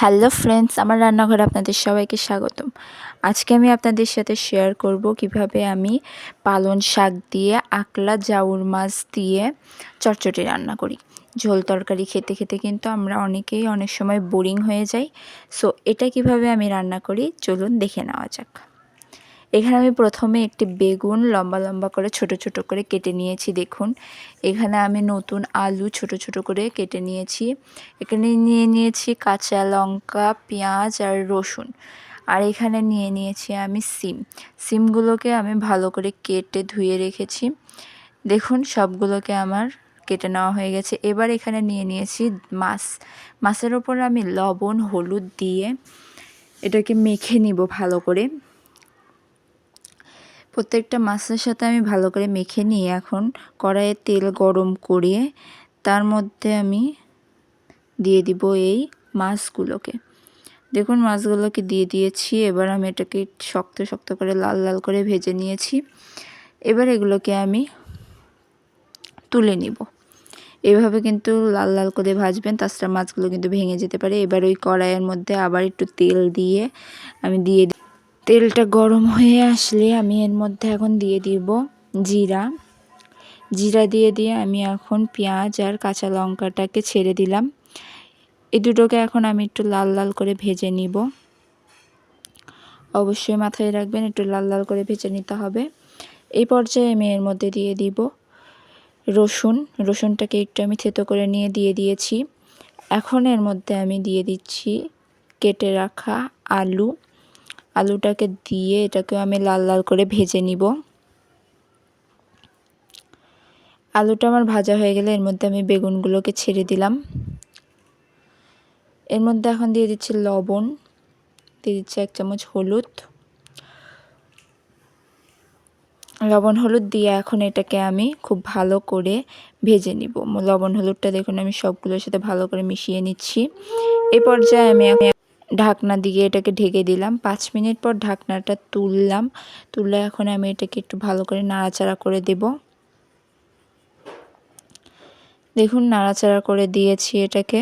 Hello friends, আমার রান্নাঘরে আপনাদের সবাইকে স্বাগতম। আজকে আমি আপনাদের সাথে শেয়ার করব কীভাবে আমি পালন শাক দিয়ে আকলা জাউর মাছ দিয়ে চটচটি রান্না করি। ঝোল তরকারি খেতে খেতে কিন্তু আমরা অনেকেই অনেক সময় বোরিং হয়ে যাই। সো এটা কীভাবে আমি রান্না করি? চলুন দেখে নেওয়া যাক। এখানে আমি প্রথমে একটি বেগুন লম্বা লম্বা করে ছোট ছোট করে কেটে নিয়েছি, দেখুন। এখানে আমি নতুন আলু ছোট ছোট করে কেটে নিয়েছি। এখানে নিয়ে নিয়েছি কাঁচা লঙ্কা, পেঁয়াজ আর রসুন। আর এখানে নিয়ে নিয়েছি আমি সিম। সিমগুলোকে আমি ভালো করে কেটে ধুয়ে রেখেছি। দেখুন, সবগুলোকে আমার কেটে নেওয়া হয়ে গেছে। এবার এখানে নিয়ে নিয়েছি মাছ। মাছের ওপর আমি লবণ, হলুদ দিয়ে এটাকে মেখে নিব ভালো করে। প্রত্যেকটা মাছের সাথে আমি ভালো করে মেখে নিয়ে এখন কড়াইয়ে তেল গরম করিয়ে তার মধ্যে আমি দিয়ে দিব এই মাছগুলোকে। দেখুন, মাছগুলোকে দিয়ে দিয়েছি। এবার আমি এটাকে শক্ত শক্ত করে লাল লাল করে ভেজে নিয়েছি। এবার এগুলোকে আমি তুলে নিব। এভাবে কিন্তু লাল লাল করে ভাজবেন, তাছাড়া মাছগুলো কিন্তু ভেঙে যেতে পারে। এবার ওই কড়াইয়ের মধ্যে আবার একটু তেল দিয়ে আমি দিয়ে তেলটা গরম হয়ে আসলে আমি এর মধ্যে এখন দিয়ে দিব জিরা। জিরা দিয়ে দিয়ে আমি এখন পেঁয়াজ আর কাঁচা লঙ্কাটাকে ছেড়ে দিলাম। এই দুটোকে এখন আমি একটু লাল লাল করে ভেজে নিব। অবশ্যই মাথায় রাখবেন, একটু লাল লাল করে ভেজে নিতে হবে। এই পর্যায়ে আমি এর মধ্যে দিয়ে দিব রসুন। রসুনটাকে একটু আমি থেতো করে নিয়ে দিয়ে দিয়েছি। এখন এর মধ্যে আমি দিয়ে দিচ্ছি কেটে রাখা আলু। আলুটাকে দিয়ে এটাকেও আমি লাল লাল করে ভেজে নিব। আলুটা আমার ভাজা হয়ে গেলে এর মধ্যে আমি বেগুনগুলোকে ছেড়ে দিলাম। এর মধ্যে এখন দিয়ে দিচ্ছি লবণ, দিয়ে দিচ্ছি এক চামচ হলুদ। লবণ হলুদ দিয়ে এখন এটাকে আমি খুব ভালো করে ভেজে নিব। লবণ হলুদটা দেখুন আমি সবগুলোর সাথে ভালো করে মিশিয়ে নিচ্ছি। এই পর্যায়ে আমি ঢাকনা দিয়ে এটাকে ঢেকে দিলাম। পাঁচ মিনিট পর ঢাকনাটা তুললাম। তুললে এখন আমি এটাকে একটু ভালো করে নাড়াচাড়া করে দেব। দেখুন, নাড়াচাড়া করে দিয়েছি এটাকে।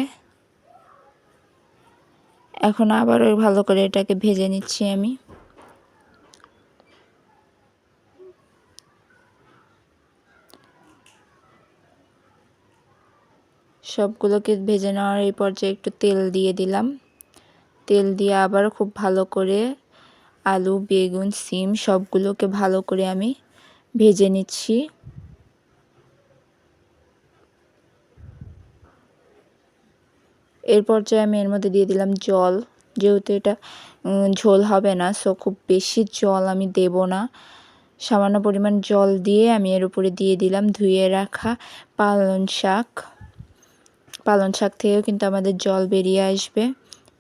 এখন আবারও ভালো করে এটাকে ভেজে নিচ্ছি আমি। সবগুলোকে ভেজে নেওয়ার এই পর্যায়ে একটু তেল দিয়ে দিলাম। তেল দিয়ে আবার খুব ভালো করে আলু, বেগুন, সিম সবগুলোকে ভালো করে আমি ভেজে নিচ্ছি। এর পর্যায়ে আমি এর মধ্যে দিয়ে দিলাম জল। যেহেতু এটা ঝোল হবে না সো খুব বেশি জল আমি দেব না। সামান্য পরিমাণ জল দিয়ে আমি এর উপরে দিয়ে দিলাম ধুয়ে রাখা পালন শাক। পালন শাক থেকেও কিন্তু আমাদের জল বেরিয়ে আসবে।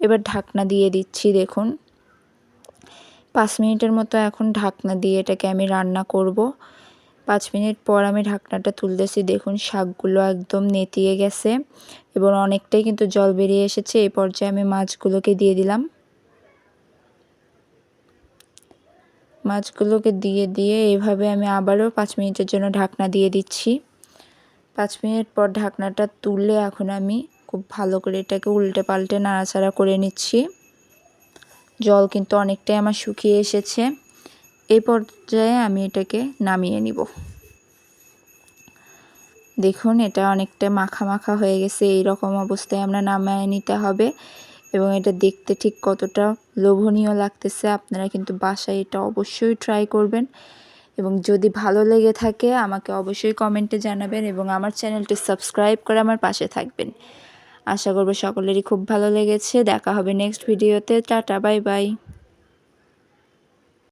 এবার ঢাকনা দিয়ে দিচ্ছি, দেখুন। পাঁচ মিনিটের মতো এখন ঢাকনা দিয়ে এটাকে আমি রান্না করব। পাঁচ মিনিট পর আমি ঢাকনাটা তুলতেছি, দেখুন শাকগুলো একদম নেতিয়ে গেছে এবং অনেকটাই কিন্তু জল বেরিয়ে এসেছে। এই পর্যায়ে আমি মাছগুলোকে দিয়ে দিলাম। মাছগুলোকে দিয়ে দিয়ে এভাবে আমি আবারও পাঁচ মিনিটের জন্য ঢাকনা দিয়ে দিচ্ছি। পাঁচ মিনিট পর ঢাকনাটা তুললে এখন আমি খুব ভালো করে এটাকে উল্টে পাল্টে নাড়াচাড়া করে নিচ্ছি। জল কিন্তু অনেকটাই আমার শুকিয়ে এসেছে। এই পর্যায়ে আমি এটাকে নামিয়ে নিব। দেখুন, এটা অনেকটা মাখা মাখা হয়ে গেছে। এই রকম অবস্থায় আমরা নামিয়ে নিতে হবে এবং এটা দেখতে ঠিক কতটা লোভনীয় লাগতেছে। আপনারা কিন্তু বাসায় এটা অবশ্যই ট্রাই করবেন এবং যদি ভালো লেগে থাকে আমাকে অবশ্যই কমেন্টে জানাবেন এবং আমার চ্যানেলটি সাবস্ক্রাইব করে আমার পাশে থাকবেন। আশা করব সকলেরই খুব ভালো লেগেছে। দেখা হবে নেক্সট ভিডিওতে টাটা বাই বাই